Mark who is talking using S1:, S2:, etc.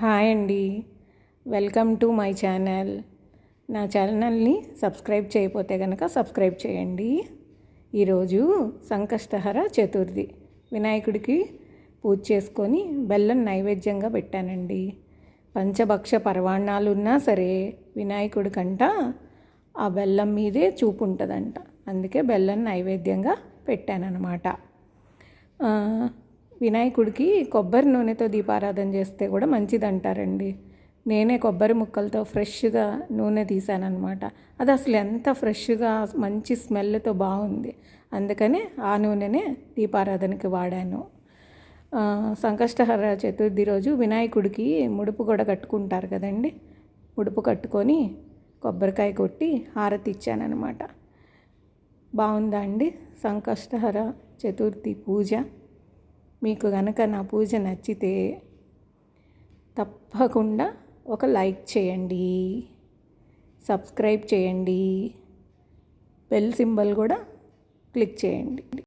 S1: Hi అండి. Welcome to my channel. నా ఛానల్ని సబ్స్క్రైబ్ చేయకపోతే కనుక సబ్స్క్రైబ్ చేయండి. ఈరోజు సంకష్టహర చతుర్థి. వినాయకుడికి పూజ చేసుకొని బెల్లం నైవేద్యంగా పెట్టానండి. పంచభక్ష పరవాణాలు ఉన్నా సరే వినాయకుడికంట ఆ బెల్లం మీదే చూపు ఉంటుందంట అందుకే బెల్లం నైవేద్యంగా పెట్టానన్నమాట. వినాయకుడికి కొబ్బరి నూనెతో దీపారాధన చేస్తే కూడా మంచిది అంటారండి నేనే కొబ్బరి ముక్కలతో ఫ్రెష్గా నూనె తీసానమాట అది అసలు ఎంత ఫ్రెష్గా మంచి స్మెల్తో బాగుంది. అందుకనే ఆ నూనెనే దీపారాధనకి వాడాను. సంకష్టహర చతుర్థి రోజు వినాయకుడికి ముడుపు కూడా కట్టుకుంటారు కదండి. ముడుపు కట్టుకొని కొబ్బరికాయ కొట్టి హారతి ఇచ్చానమాట బాగుందా అండి సంకష్టహర చతుర్థి పూజ? మీకు కనుక నా పూజ నచ్చితే తప్పకుండా ఒక లైక్ చేయండి సబ్స్క్రైబ్ చేయండి బెల్ సింబల్ కూడా క్లిక్ చేయండి.